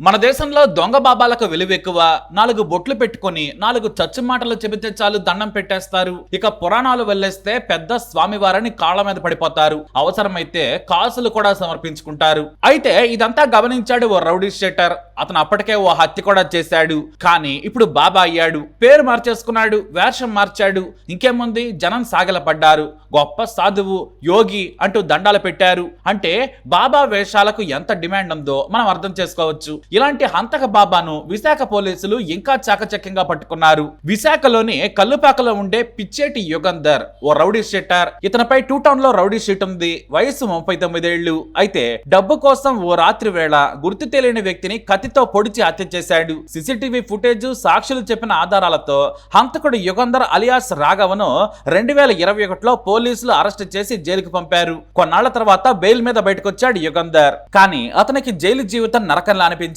మన దేశంలో దొంగ బాబాలకు విలువ ఎక్కువ నాలుగు బొట్లు పెట్టుకొని నాలుగు చచ్చు మాటలు చెబితే చాలు దండం పెట్టేస్తారు. ఇక పురాణాలు వెళ్ళేస్తే పెద్ద స్వామివారని కాళ్ళ మీద పడిపోతారు. అవసరమైతే కాసులు కూడా సమర్పించుకుంటారు. అయితే ఇదంతా గమనించాడు ఓ రౌడీ షెటర్. అతను అప్పటికే ఓ హత్య కూడా చేశాడు. కానీ ఇప్పుడు బాబా అయ్యాడు. పేరు మార్చేసుకున్నాడు వేషం మార్చాడు. ఇంకేముంది? జనం సాగలపడ్డారు. గొప్ప సాధువు యోగి అంటూ దండాలు పెట్టారు. అంటే బాబా వేషాలకు ఎంత డిమాండ్ ఉందో మనం అర్థం చేసుకోవచ్చు. ఇలాంటి హంతక బాబాను విశాఖ పోలీసులు ఇంకా చాకచక్యంగా పట్టుకున్నారు. విశాఖలోని కల్లుపాకలో ఉండే పిచ్చేటి యుగంధర్ ఓ రౌడీ షీటర్. ఇతనిపై టూ టౌన్లో రౌడీ షీట్ ఉంది. వయసు ముప్పై తొమ్మిదేళ్ళు అయితే డబ్బు కోసం ఓ రాత్రి వేళ గుర్తు తెలియని వ్యక్తిని కత్తితో పొడిచి హత్య చేశాడు. సీసీటీవీ ఫుటేజ్ సాక్షులు చెప్పిన ఆధారాలతో హంతకుడు యుగంధర్ అలియాస్ రాఘవను రెండు వేల ఇరవై ఒకటిలో పోలీసులు అరెస్ట్ చేసి జైలుకు పంపారు. కొన్నాళ్ళ తర్వాత బెయిల్ మీద బయటకొచ్చాడు యుగంధర్. కానీ అతనికి జైలు జీవితం నరకంలా అనిపించింది.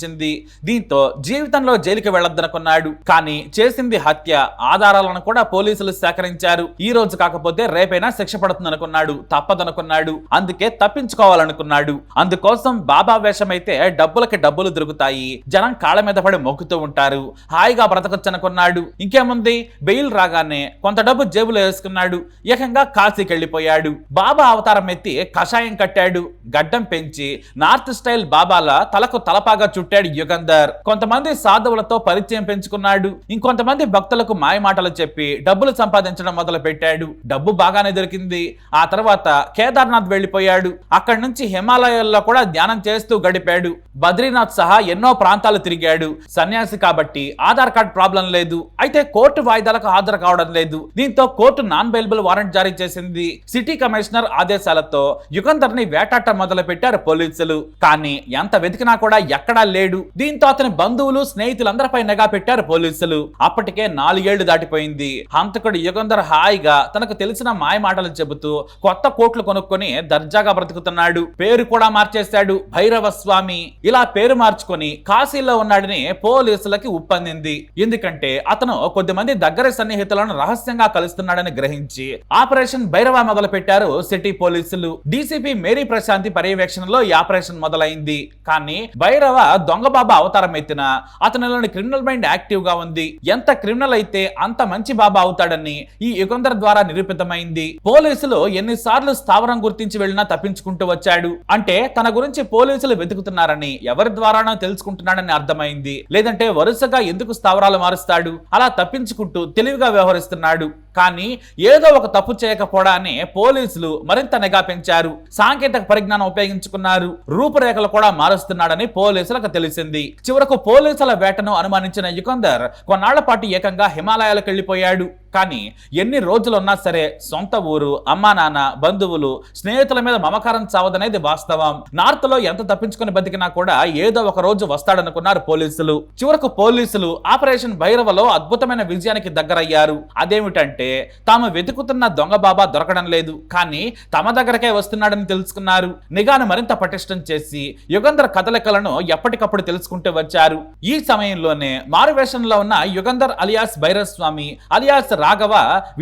దీంతో జీవితంలో జైలుకి వెళ్ళొద్దనుకున్నాడు కానీ చేసింది హత్య ఆధారాలను కూడా పోలీసులు సేకరించారు. ఈ రోజు కాకపోతే రేపైనా శిక్ష పడుతుందనుకున్నాడు. తప్పదనుకున్నాడు. అందుకే తప్పించుకోవాలనుకున్నాడు. అందుకోసం బాబా వేషమైతే డబ్బులకి డబ్బులు దొరుకుతాయి జనం కాళ్ళ మీద పడి మొక్కుతూ ఉంటారు. హాయిగా బ్రతకొచ్చనుకున్నాడు. ఇంకేముంది? బెయిల్ రాగానే కొంత డబ్బు జేబులో వేసుకున్నాడు. ఏకంగా కాశీకి వెళ్ళిపోయాడు బాబా అవతారం ఎత్తి కషాయం కట్టాడు. గడ్డం పెంచి నార్త్ స్టైల్ బాబాల తలకు తలపాగా చుట్టూ చుట్టాడు యుగంధర్. కొంతమంది సాధువులతో పరిచయం పెంచుకున్నాడు. ఇంకొంతమంది భక్తులకు మాయమాటలు చెప్పి డబ్బులు సంపాదించడం మొదలు పెట్టాడు డబ్బు బాగానే దొరికింది. ఆ తర్వాత కేదార్నాథ్ వెళ్ళిపోయాడు అక్కడి నుంచి హిమాలయాల్లో కూడా ధ్యానం చేస్తూ గడిపాడు. బద్రీనాథ్ సహా ఎన్నో ప్రాంతాలు తిరిగాడు. సన్యాసి కాబట్టి ఆధార్ కార్డ్ ప్రాబ్లం లేదు. అయితే కోర్టు వాయిదాలకు హాజరు కావడం లేదు. దీంతో కోర్టు నాన్ బెయిలబుల్ వారెంట్ జారీ చేసింది. సిటీ కమిషనర్ ఆదేశాలతో యుగంధర్ని వేటాట మొదలు పెట్టారు పోలీసులు. కానీ ఎంత వెతికినా కూడా ఎక్కడా లేడు. దీంతో అతని బంధువులు స్నేహితులందరిపై నిఘా పెట్టారు పోలీసులు. అప్పటికే నాలుగేళ్ళు దాటిపోయింది. హంతకుడు యుగంధర్ హాయిగా తనకు తెలిసిన మాయ మాటలు చెబుతూ కొత్త కోట్లు కొనుక్కొని దర్జాగా బ్రతుకుతున్నాడు. పేరు కూడా మార్చేశాడు. భైరవ స్వామి ఇలా పేరు మార్చుకొని కాశీలో ఉన్నాడని పోలీసులకి ఉప్పందింది. ఎందుకంటే అతను కొద్దిమంది దగ్గర సన్నిహితులను రహస్యంగా కలుస్తున్నాడని గ్రహించి ఆపరేషన్ భైరవ మొదలు పెట్టారు సిటీ పోలీసులు. డీసీపీ మేరీ ప్రశాంతి పర్యవేక్షణలో ఈ ఆపరేషన్ మొదలైంది. కానీ భైరవ దొంగ బాబా అవతారం ఎత్తిన అతనిలోని క్రిమినల్ మైండ్ యాక్టివ్గా ఉంది. ఎంత క్రిమినల్ అయితే అంత మంచి బాబా అవుతాడని ఈ యుగంధర్ ద్వారా నిరూపితమైంది. పోలీసులు ఎన్నిసార్లు స్థావరం గుర్తించి వెళ్ళినా తప్పించుకుంటూ వచ్చాడు. అంటే తన గురించి పోలీసులు వెతుకుతున్నారని ఎవరి ద్వారానో తెలుసుకుంటున్నాడని అర్థమైంది. లేదంటే వరుసగా ఎందుకు స్థావరాలు మారుస్తాడు? అలా తప్పించుకుంటూ తెలివిగా వ్యవహరిస్తున్నాడు. కానీ ఏదో ఒక తప్పు చేయకపోవడాన్ని పోలీసులు మరింత నిఘా పెంచారు. సాంకేతిక పరిజ్ఞానం ఉపయోగించుకున్నారు. రూపురేఖలు కూడా మారుస్తున్నాడని పోలీసులకు తెలిసింది. చివరకు పోలీసుల వేటను అనుమానించిన యుకందర్ కొన్నాళ్ళ పాటు ఏకంగా హిమాలయాలకు వెళ్ళిపోయాడు కానీ ఎన్ని రోజులున్నా సరే సొంత ఊరు అమ్మా నాన్న బంధువులు స్నేహితుల మీద మమకారం చావదనేది వాస్తవం. నార్త్లో ఎంత తప్పించుకుని బతికినా కూడా ఏదో ఒక రోజు వస్తాడనుకున్నారు పోలీసులు. చివరకు పోలీసులు ఆపరేషన్ భైరవలో అద్భుతమైన విజయానికి దగ్గరయ్యారు. అదేమిటంటే తాము వెతుకుతున్న దొంగ బాబా దొరకడం లేదు. కానీ తమ దగ్గరకే వస్తున్నాడని తెలుసుకున్నారు. నిఘాను మరింత పటిష్టం చేసి యుగంధర్ కదలికలను ఎప్పటికప్పుడు తెలుసుకుంటూ వచ్చారు. ఈ సమయంలోనే మారువేషంలో ఉన్న యుగంధర్ అలియాస్ భైరస్వామి అలియాస్ రాఘవ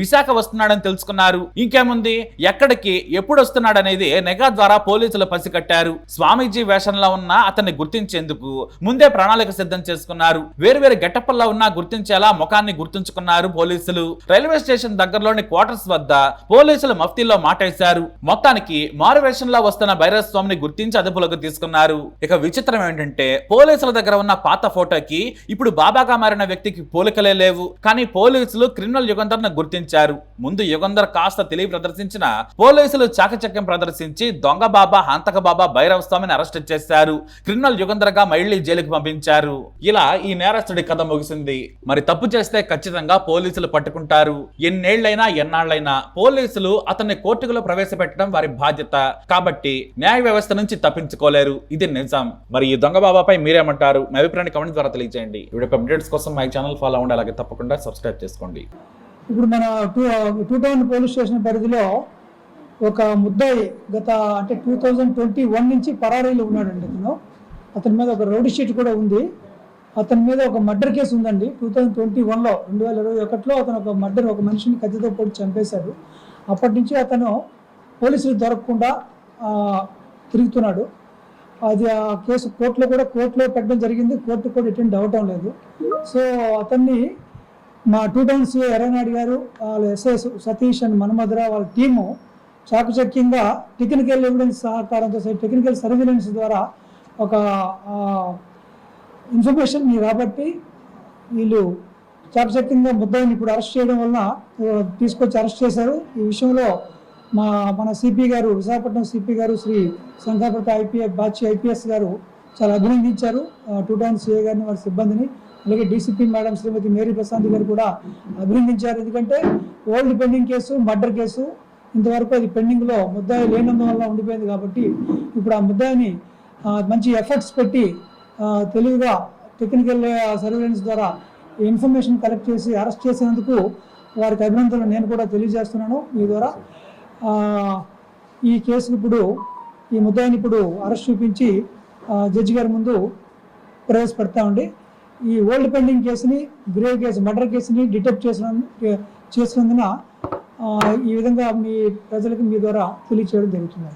విశాఖ వస్తున్నాడని తెలుసుకున్నారు. ఇంకేముంది? ఎక్కడికి? ఎప్పుడు వస్తున్నాడనేది నెగా ద్వారా పోలీసులు పసికట్టారు స్వామీజీ వేషంలో ఉన్న అతన్ని గుర్తించేందుకు ముందే ప్రణాళిక సిద్ధం చేసుకున్నారు. వేరు వేరు ఉన్నా గుర్తించేలా ముఖాన్ని గుర్తుంచుకున్నారు పోలీసులు. రైల్వే స్టేషన్ దగ్గరలోని క్వార్టర్స్ వద్ద పోలీసులు మఫ్తీలో మాటేశారు. మొత్తానికి మారు వేషంలో వస్తున్న భైరవ స్వామిని గుర్తించి అదుపులోకి తీసుకున్నారు. ఇక విచిత్రం ఏంటంటే పోలీసుల దగ్గర ఉన్న పాత ఫోటోకి ఇప్పుడు బాబాగా మారిన వ్యక్తికి పోలికలే లేవు. కానీ పోలీసులు క్రిమినల్ యుగంధర్ యుగంధర్ను గుర్తించారు. ముందు యుగంధర్ కాస్త తెలివి ప్రదర్శించిన పోలీసులు చాకచక్యం ప్రదర్శించి దొంగ బాబా హంతక బాబా భైరవ స్వామిని అరెస్ట్ చేశారు. క్రిమినల్ యుగంధర్గా మళ్ళీ జైలుకు పంపించారు. ఇలా ఈ నేరస్తుడి కథ ముగిసింది. మరి తప్పు చేస్తే ఖచ్చితంగా పోలీసులు పట్టుకుంటారు. ఎన్నేళ్ళైనా ఎన్నాళ్ళైనా పోలీసులు అతన్ని కోర్టులో ప్రవేశపెట్టడం వారి బాధ్యత. కాబట్టి న్యాయ వ్యవస్థ నుంచి తప్పించుకోలేరు. ఇది నిజం. మరి ఈ దొంగ బాబాపై మీరేమంటారు? మీ అభిప్రాయాన్ని కమెంట్ ద్వారా తెలియజేయండి ఇప్పుడు అప్డేట్స్ కోసం మై ఛానల్ ఫాలో అవ్వండి. అలాగే తప్పకుండా సబ్స్క్రైబ్ చేసుకోండి. ఇప్పుడు మన two two town police station పరిధిలో ఒక ముద్దాయి గత అంటే టూ థౌజండ్ ట్వంటీ వన్ నుంచి పరారీలో ఉన్నాడండి అతను. అతని మీద ఒక రౌడీ షీట్ కూడా ఉంది. అతని మీద ఒక మర్డర్ కేసు ఉందండి. టూ థౌజండ్ ట్వంటీ వన్లో రెండు వేల ఇరవై ఒకటిలో అతను ఒక మర్డర్ ఒక మనిషిని కత్తితో పొడి చంపేశాడు. అప్పటి నుంచి అతను పోలీసులు దొరకకుండా తిరుగుతున్నాడు. అది ఆ కేసు కోర్టులో కూడా కోర్టులో పెట్టడం జరిగింది. కోర్టు కూడా ఎటువంటి అవ్వటం లేదు. సో అతన్ని మా టూ టౌన్ ఎర్రనాయుడు గారు వాళ్ళ ఎస్ఎస్ సతీష్ అండ్ మన్మధుర వాళ్ళ టీము చాకచక్యంగా టెక్నికల్ ఎవిడెన్స్ సహకారంతో టెక్నికల్ సర్విలెన్స్ ద్వారా ఒక ఇన్ఫర్మేషన్ రాబట్టి వీళ్ళు చాకచక్యంగా ముద్దాయిని ఇప్పుడు అరెస్ట్ చేయడం వలన తీసుకొచ్చి అరెస్ట్ చేశారు. ఈ విషయంలో మా మన సిపి గారు విశాఖపట్నం సిపి గారు శ్రీ శంకరపతి ఐపీఎస్ బాచి ఐపీఎస్ గారు చాలా అభినందించారు. టూ టౌన్ సిఏ గారిని వారి సిబ్బందిని అలాగే DCP madam Srimati Mary Prashanth గారు కూడా అభినందించారు. ఎందుకంటే old pending case murder case ఇంతవరకు అది పెండింగ్లో ముద్దాయి లేనందువల్ల ఉండిపోయింది కాబట్టి ఇప్పుడు ఆ ముద్దాయిని మంచి ఎఫర్ట్స్ పెట్టి తెలివిగా టెక్నికల్ సర్వేలెన్స్ ద్వారా ఇన్ఫర్మేషన్ కలెక్ట్ చేసి అరెస్ట్ చేసినందుకు వారికి అభినందనలు. నేను కూడా తెలియజేస్తున్నాను మీ ద్వారా. ఈ కేసు ఇప్పుడు ఈ ముద్దాయిని ఇప్పుడు అరెస్ట్ చూపించి జడ్జి గారి ముందు ప్రవేశపెడతామండి ఈ ఓల్డ్ పెండింగ్ కేసుని గ్రేవ్ కేసు మర్డర్ కేసుని డిటెక్ట్ చేసిన చేసినందున ఈ విధంగా మీ ప్రజలకు మీ ద్వారా తెలియచేయడం జరుగుతుంది.